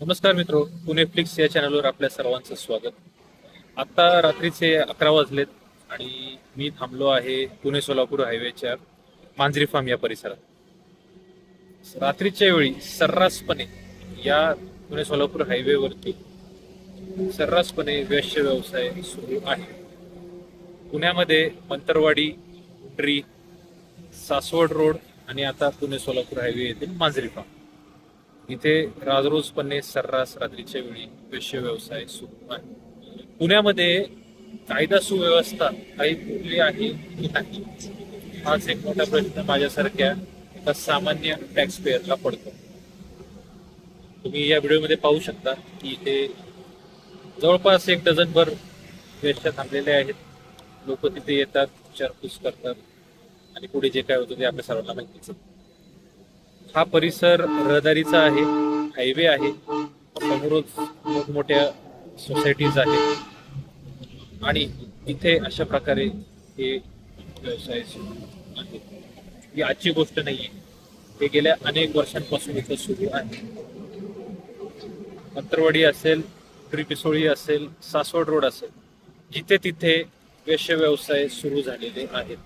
नमस्कार मित्रो पुणे फ्लिक्स या चॅनलवर आपल्या सर्वांचं स्वागत. आता रात्रीचे अकरा वाजलेत आणि मी थांबलो आहे पुणे सोलापूर हायवेच्या मांजरी फार्म या परिसरात. रात्रीच्या वेळी सर्रासपणे या पुणे सोलापूर हायवेवरती सर्रासपणे वेश्य व्यवसाय सुरू आहे. पुण्यामध्ये मंतरवाडी ट्री सासवड रोड आणि आता पुणे सोलापूर हायवे येथील मांजरी फार्म इथे राजरोजपणे सर्रास रात्रीच्या वेळी वेश्य व्यवसाय सुरू आहे. पुण्यामध्ये कायदा सुव्यवस्था काही कुठली आहे की नाही? हाच एक मोठा प्रश्न माझ्यासारख्या एका सामान्य टॅक्स पेअरला पडतो. तुम्ही या व्हिडिओमध्ये पाहू शकता की इथे जवळपास एक डझनभर वेश्या थांबलेल्या आहेत. लोक तिथे येतात विचारपूस करतात आणि पुढे जे काय होतं ते आपल्या सर्वांना माहितीच आहे. हा परिसर रहदारीचा आहे हायवे आहे समोरच मोठमोठ्या सोसायटीज आहेत. आणि इथे अशा प्रकारे हे व्यवसाय सुरू आहे ही आजची गोष्ट नाहीये. हे गेल्या अनेक वर्षांपासून इथं सुरू आहे. मंत्रवाडी असेल त्रिपिसोळी असेल सासवड रोड असेल जिथे तिथे वेश्य व्यवसाय सुरू झालेले आहेत.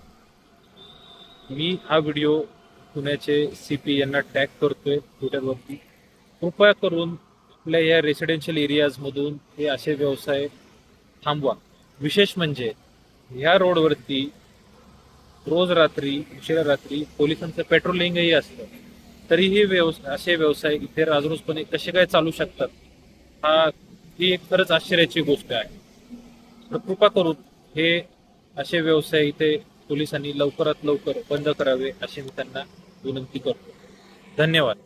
मी हा व्हिडिओ पुण्याचे सी पी यांना टॅग करतोय ट्विटरवरती कृपया करून आपल्या या रेसिडेन्शियल एरियाजमधून हे असे व्यवसाय थांबवा. विशेष म्हणजे ह्या रोडवरती रोज रात्री उशिरा रात्री पोलिसांचं पेट्रोलिंगही असतं. तरीही व्यवसाय असे व्यवसाय इथे राजरोजपणे कसे काय चालू शकतात हा ही एक खरंच आश्चर्याची गोष्ट आहे. तर कृपा करून हे असे व्यवसाय इथे पोलिसांनी लवकरात लवकर बंद करावे असे मी त्यांना विनंती करतो. धन्यवाद.